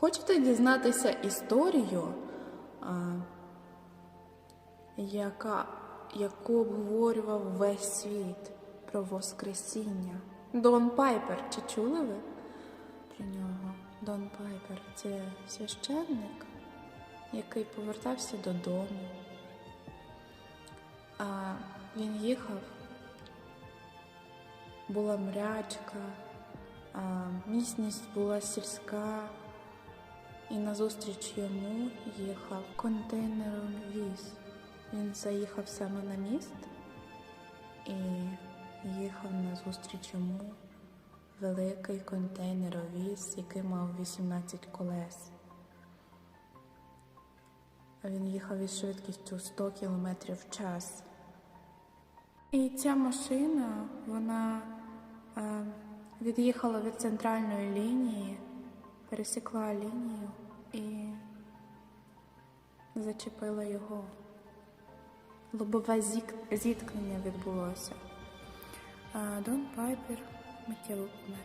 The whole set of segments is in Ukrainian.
Хочете дізнатися історію, яка, яку обговорював весь світ про Воскресіння? Дон Пайпер, чи чули ви про нього? Дон Пайпер це священник, який повертався додому. А він їхав, була мрячка, а місність була сільська, і назустріч йому їхав контейнером віз. Він заїхав саме на міст і їхав назустріч йому великий контейнеровіз, який мав 18 колес. Він їхав із швидкістю 100 км в час. І ця машина, вона е, від'їхала від центральної лінії, пересікла лінію і зачепила його. Лобове зіткнення відбулося. А Дон Пайпер миттєво помер.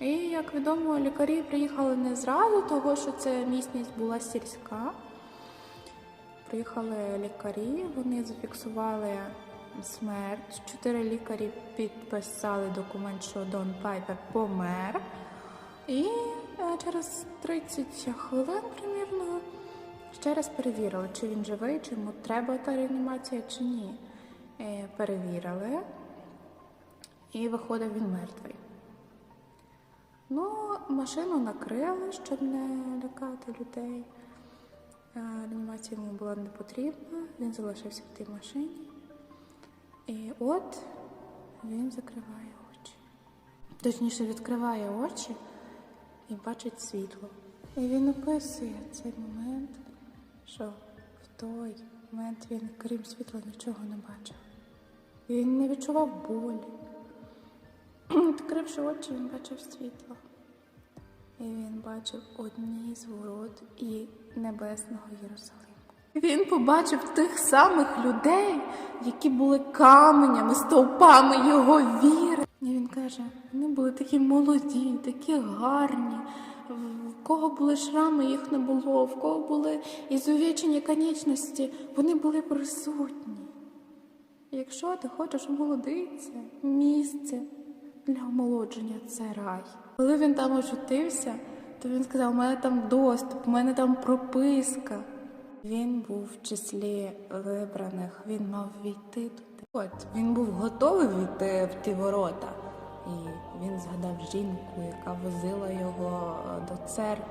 І, як відомо, лікарі приїхали не зразу, того що це місність була сільська. Приїхали лікарі, вони зафіксували смерть. Чотири лікарі підписали документ, що Дон Пайпер помер. І через 30 хвилин примірно ще раз перевірили, чи він живий, чи йому треба та реанімація, чи ні. Е, Перевірили, і виходив він мертвий. Ну, машину накрили, щоб не лякати людей. Е, Реанімація йому була не потрібна, він залишився в тій машині. І от він закриває очі. Точніше, відкриває очі і бачить світло. І він описує цей момент, що в той момент він, крім світла, нічого не бачив. Він не відчував болі. Відкривши очі, він бачив світло. І він бачив одні з ворот і небесного Єрусалиму. Він побачив тих самих людей, які були каменями, стовпами його віри. І він каже: вони були такі молоді, такі гарні. В кого були шрами, їх не було, в кого були ізувічені конечності, вони були присутні. Якщо ти хочеш омолодитися, місце для омолодження це рай. Коли він там очутився, то він сказав: у мене там доступ, у мене там прописка. Він був в числі вибраних, він мав війти туди. От він був готовий війти в ті ворота. І він згадав жінку, яка возила його е, до церкви.